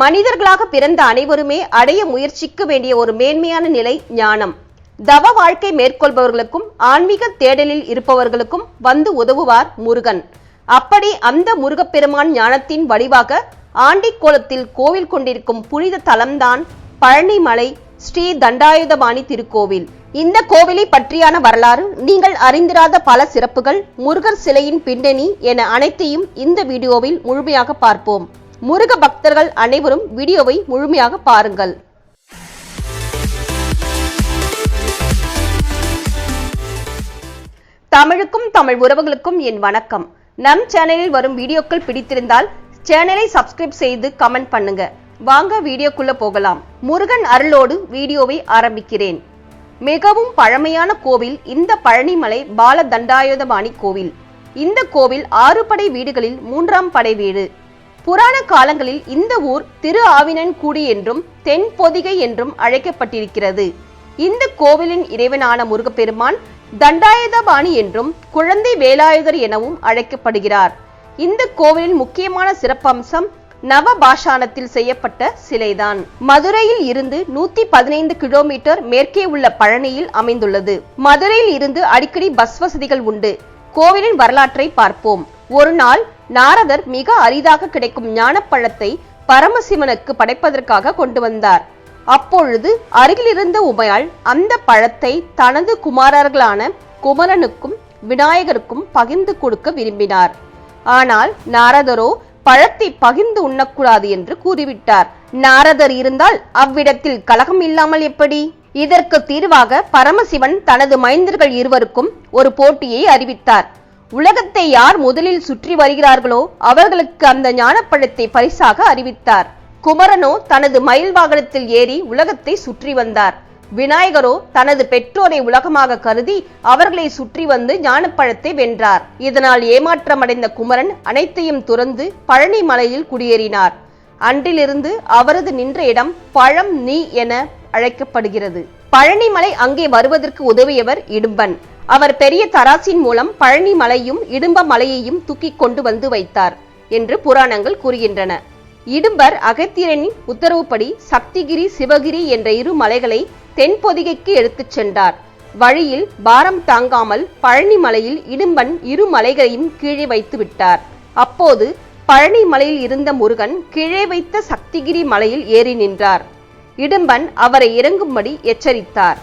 மனிதர்களாக பிறந்த அனைவருமே அடைய முயற்சிக்க வேண்டிய ஒரு மேன்மையான நிலை ஞானம். தவ வாழ்க்கை மேற்கொள்பவர்களுக்கும் ஆன்மீக தேடலில் இருப்பவர்களுக்கும் வந்து உதவுவார் முருகன். அப்படி அந்த முருகப்பெருமான் ஞானத்தின் வடிவாக ஆண்டிக்கோலத்தில் கோவில் கொண்டிருக்கும் புனித தலம்தான் பழனிமலை ஸ்ரீ தண்டாயுதபாணி திருக்கோவில். இந்த கோவிலை பற்றியான வரலாறு நீங்கள் அறிந்திராத பல சிறப்புகள் முருகர் சிலையின் பின்னணி என அனைத்தையும் இந்த வீடியோவில் முழுமையாக பார்ப்போம். முருக பக்தர்கள் அனைவரும் வீடியோவை முழுமையாக பாருங்கள். தமிழுக்கும் தமிழ் உறவுகளுக்கும் என் வணக்கம். நம் சேனலில் வரும் வீடியோக்கள் பிடித்திருந்தால் சேனலை சப்ஸ்கிரைப் செய்து கமெண்ட் பண்ணுங்க. வாங்க வீடியோக்குள்ள போகலாம். முருகன் அருளோடு வீடியோவை ஆரம்பிக்கிறேன். மிகவும் பழமையான கோவில் இந்த பழனிமலை பால தண்டாயுதபாணி கோவில். இந்த கோவில் ஆறு படை வீடுகளில் மூன்றாம் படை வீடு. புராண காலங்களில் இந்த ஊர் திரு ஆவினன்குடி என்றும் தென் பொதிகை என்றும் அழைக்கப்பட்டிருக்கிறது. இந்த கோவிலின் இறைவனான முருகப்பெருமான் தண்டாயுதபாணி என்றும் குழந்தை வேலாயுதர் எனவும் அழைக்கப்படுகிறார். இந்த கோவிலின் முக்கியமான சிறப்பம்சம் நவபாஷானத்தில் செய்யப்பட்ட சிலைதான். மதுரையில் இருந்து நூத்தி பதினைந்து கிலோமீட்டர் மேற்கே உள்ள பழனியில் அமைந்துள்ளது. மதுரையில் இருந்து அடிக்கடி பஸ் வசதிகள் உண்டு. கோவிலின் வரலாற்றை பார்ப்போம். ஒரு நாள் நாரதர் மிக அரிதாக கிடைக்கும் ஞானப்பழத்தை பரமசிவனுக்கு படைப்பதற்காக கொண்டு வந்தார். அப்பொழுது அருகிலிருந்த உமையாள் அந்த பழத்தை தனது குமாரர்களான குமரனுக்கும் விநாயகருக்கும் பகிர்ந்து கொடுக்க விரும்பினார். ஆனால் நாரதரோ பழத்தை பகிர்ந்து உண்ணக்கூடாது என்று கூறிவிட்டார். நாரதர் இருந்தால் அவ்விடத்தில் கலகம் இல்லாமல் எப்படி? இதற்கு தீர்வாக பரமசிவன் தனது மைந்தர்கள் இருவருக்கும் ஒரு போட்டியை அறிவித்தார். உலகத்தை யார் முதலில் சுற்றி வருகிறார்களோ அவர்களுக்கு அந்த ஞானப்பழத்தை பரிசாக அறிவித்தார். குமரனோ தனது மயில் வாகனத்தில் ஏறி உலகத்தை சுற்றி வந்தார். விநாயகரோ தனது பெற்றோரை உலகமாக கருதி அவர்களை சுற்றி வந்து ஞானப்பழத்தை வென்றார். இதனால் ஏமாற்றமடைந்த குமரன் அனைத்தையும் துறந்து பழனி மலையில் குடியேறினார். அன்றிலிருந்து அவரது நின்ற இடம் பழம் நீ என அழைக்கப்படுகிறது. பழனிமலை அங்கே வருவதற்கு உதவியவர் இடும்பன். அவர் பெரிய தராசின் மூலம் பழனி மலையும் இடும்ப மலையையும் தூக்கி கொண்டு வந்து வைத்தார் என்று புராணங்கள் கூறுகின்றன. இடும்பர் அகத்தியனின் உத்தரவுப்படி சக்திகிரி சிவகிரி என்ற இரு மலைகளை தென்பொதிகைக்கு எடுத்துச் சென்றார். வழியில் பாரம் தாங்காமல் பழனி மலையில் இடும்பன் இரு மலைகளையும் கீழே வைத்து விட்டார். அப்போது பழனி மலையில் இருந்த முருகன் கீழே வைத்த சக்திகிரி மலையில் ஏறி நின்றார். இடும்பன் அவரை இறங்கும்படி எச்சரித்தார்.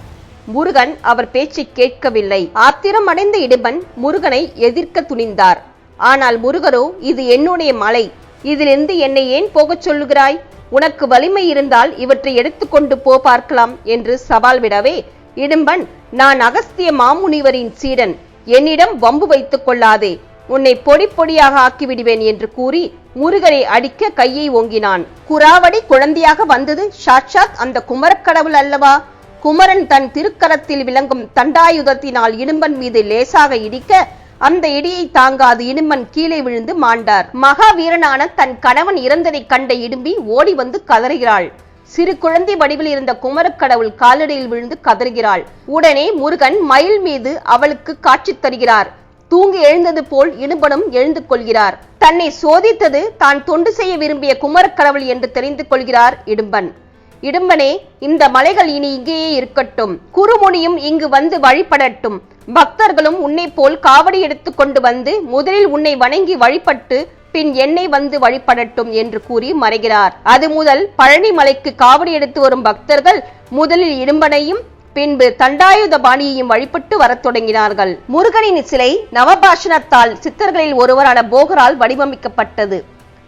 முருகன் அவர் பேச்சை கேட்கவில்லை. ஆத்திரமடைந்த இடுபன் முருகனை எதிர்க்க துணிந்தார். ஆனால் முருகரோ இது என்னுடைய மலை. இதிலிருந்து என்னை ஏன் போகச் சொல்லுகிறாய்? உனக்கு வலிமை இருந்தால் இவற்றை எடுத்துக்கொண்டு போ பார்க்கலாம் என்று சவால் விடவே இடும்பன் நான் அகஸ்திய மாமுனிவரின் சீடன். என்னிடம் வம்பு வைத்துக் கொள்ளாதே. உன்னை பொடி பொடியாக ஆக்கிவிடுவேன் என்று கூறி முருகனை அடிக்க கையை ஓங்கினான். குராவடி குழந்தையாக வந்தது சாட்சாத் அந்த குமரக்கடவுள் அல்லவா? குமரன் தன் திருக்கரத்தில் விளங்கும் தண்டாயுதத்தினால் இடும்பன் மீது லேசாக இடிக்க அந்த இடியை தாங்காது இடும்பன் கீழே விழுந்து மாண்டார். மகாவீரனான தன் கணவன் இறந்ததைக் கண்ட இடும்பி ஓடி வந்து கதறுகிறாள். சிறு குழந்தை வடிவில் இருந்த குமரக்கடவுள் காலடியில் விழுந்து கதறுகிறாள். உடனே முருகன் மயில் மீது அவளுக்கு காட்சி தருகிறார். தூங்கி எழுந்தது போல் இடும்பனும் எழுந்து கொள்கிறார். தன்னை சோதித்தது தான் தொண்டு செய்ய விரும்பிய குமரக்கடவுள் என்று தெரிந்து கொள்கிறார் இடும்பன். இடும்பனே இந்த மலைகள் இனி இங்கேயே இருக்கட்டும். குறுமுனியும் இங்கு வந்து வழிபடட்டும். பக்தர்களும் உன்னை போல் காவடி எடுத்து கொண்டு வந்து முதலில் உன்னை வணங்கி வழிபட்டு பின் என்னை வந்து வழிபடட்டும் என்று கூறி மறைகிறார். அது முதல் பழனி மலைக்கு காவடி எடுத்து வரும் பக்தர்கள் முதலில் இடும்பனையும் பின்பு தண்டாயுத பாணியையும் வழிபட்டு வரத் தொடங்கினார்கள். முருகனின் சிலை நவபாஷணத்தால் சித்தர்களில் ஒருவரான போகரால் வடிவமைக்கப்பட்டது.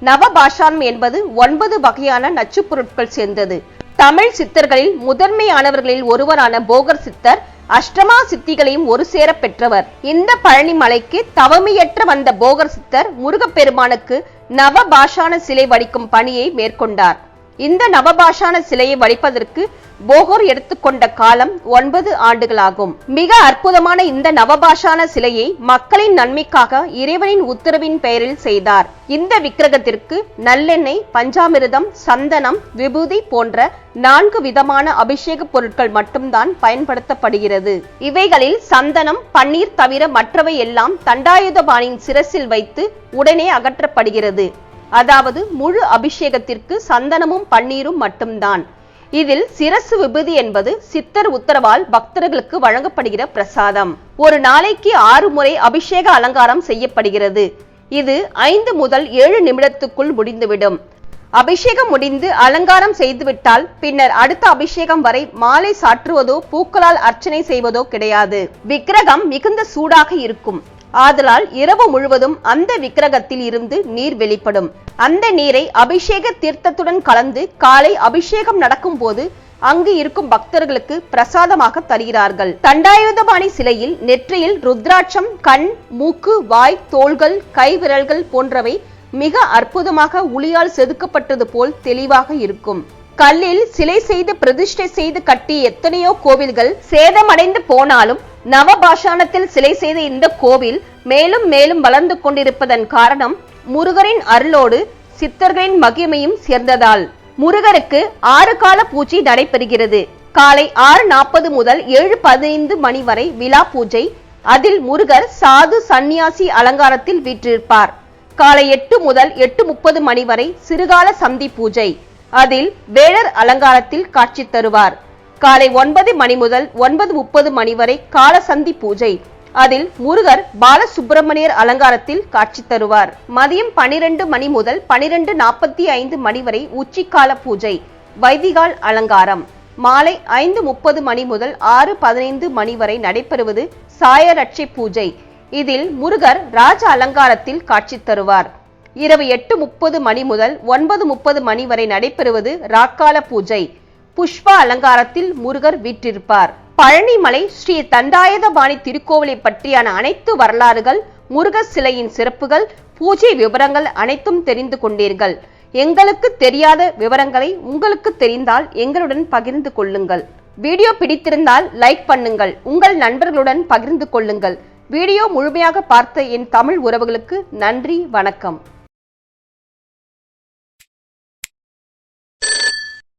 நவபாஷான் என்பது ஒன்பது வகையான நச்சுப் பொருட்கள் சேர்ந்தது. தமிழ் சித்தர்களில் முதன்மையானவர்களில் ஒருவரான போகர் சித்தர் அஷ்டமா சித்திகளையும் ஒரு சேர பெற்றவர். இந்த பழனி மலைக்கு தவமையற்ற வந்த போகர் சித்தர் முருகப்பெருமானுக்கு நவபாஷான சிலை வடிக்கும் பணியை மேற்கொண்டார். இந்த நவபாஷான சிலையை வடிப்பதற்கு போகோர் எடுத்துக்கொண்ட காலம் ஒன்பது ஆண்டுகளாகும். மிக அற்புதமான இந்த நவபாஷான சிலையை மக்களின் நன்மைக்காக இறைவனின் உத்தரவின் பெயரில் செய்தார். இந்த விக்கிரகத்திற்கு நல்லெண்ணெய் பஞ்சாமிரதம் சந்தனம் விபூதி போன்ற நான்கு விதமான அபிஷேக பொருட்கள் மட்டும்தான் பயன்படுத்தப்படுகிறது. இவைகளில் சந்தனம் பன்னீர் தவிர மற்றவை எல்லாம் தண்டாயுதபாணியின் சிரசில் வைத்து உடனே அகற்றப்படுகிறது. அதாவது முழு அபிஷேகத்திற்கு சந்தனமும் பன்னீரும் மட்டும்தான். இதில் சிரசு விபூதி என்பது சித்தர் உத்தரவால் பக்தர்களுக்கு வழங்கப்படுகிற பிரசாதம். ஒரு நாளைக்கு ஆறு முறை அபிஷேக அலங்காரம் செய்யப்படுகிறது. இது ஐந்து முதல் ஏழு நிமிடத்துக்குள் முடிந்துவிடும். அபிஷேகம் முடிந்து அலங்காரம் செய்துவிட்டால் பின்னர் அடுத்த அபிஷேகம் வரை மாலை சாற்றுவதோ பூக்களால் அர்ச்சனை செய்வதோ கிடையாது. விக்கிரகம் மிகுந்த சூடாக இருக்கும். ஆதலால் இரவு முழுவதும் அந்த விக்கிரகத்தில் இருந்து நீர் வெளிப்படும். அந்த நீரை அபிஷேக தீர்த்தத்துடன் கலந்து காலை அபிஷேகம் நடக்கும் போது அங்கு இருக்கும் பக்தர்களுக்கு பிரசாதமாக தருகிறார்கள். தண்டாயுதபாணி சிலையில் நெற்றியில் ருத்ராட்சம் கண் மூக்கு வாய் தோள்கள் கை விரல்கள் போன்றவை மிக அற்புதமாக உளியால் செதுக்கப்பட்டது போல் தெளிவாக இருக்கும். கல்லில் சிலை செய்து பிரதிஷ்டை செய்து கட்டிய எத்தனையோ கோவில்கள் சேதமடைந்து போனாலும் நவபாஷாணத்தில் சிலை செய்த இந்த கோவில் மேலும் மேலும் வளர்ந்து கொண்டிருப்பதன் காரணம் முருகரின் அருளோடு சித்தர்களின் மகிமையும் சேர்ந்ததால். முருகருக்கு ஆறு கால பூஜை நடைபெறுகிறது. காலை ஆறு நாற்பது முதல் ஏழு பதினைந்து மணி வரை விழா பூஜை. அதில் முருகர் சாது சந்நியாசி அலங்காரத்தில் வீற்றிருப்பார். காலை எட்டு முதல் எட்டு முப்பது மணி வரை சிறுகால சந்தி பூஜை. அதில் வேளர் அலங்காரத்தில் காட்சி தருவார். காலை ஒன்பது மணி முதல் ஒன்பது முப்பது மணி வரை காலசந்தி பூஜை. அதில் முருகர் பாலசுப்பிரமணியர் அலங்காரத்தில் காட்சி தருவார். மதியம் பனிரெண்டு மணி முதல் பனிரெண்டு நாற்பத்தி ஐந்து மணி வரை உச்சிக்கால பூஜை வைதிகால் அலங்காரம். மாலை ஐந்து முப்பது மணி முதல் ஆறு பதினைந்து மணி வரை நடைபெறுவது சாயரட்சை பூஜை. இதில் முருகர் ராஜ அலங்காரத்தில் காட்சி தருவார். இரவு எட்டு முப்பது மணி முதல் ஒன்பது முப்பது மணி வரை நடைபெறுவது ராக்கால பூஜை. புஷ்ப அலங்காரத்தில் முருகர் வீற்றிருப்பார். பழனிமலை ஸ்ரீ தண்டாயுதபாணி திருக்கோவிலை பற்றியான அனைத்து வரலாறுகள் முருகர் சிலையின் சிறப்புகள் பூஜை விவரங்கள் அனைத்தும் தெரிந்து கொண்டீர்கள். எங்களுக்கு தெரியாத விவரங்களை உங்களுக்கு தெரிந்தால் எங்களுடன் பகிர்ந்து கொள்ளுங்கள். வீடியோ பிடித்திருந்தால் லைக் பண்ணுங்கள். உங்கள் நண்பர்களுடன் பகிர்ந்து கொள்ளுங்கள். வீடியோ முழுமையாக பார்த்த என் தமிழ் உறவுகளுக்கு நன்றி வணக்கம்.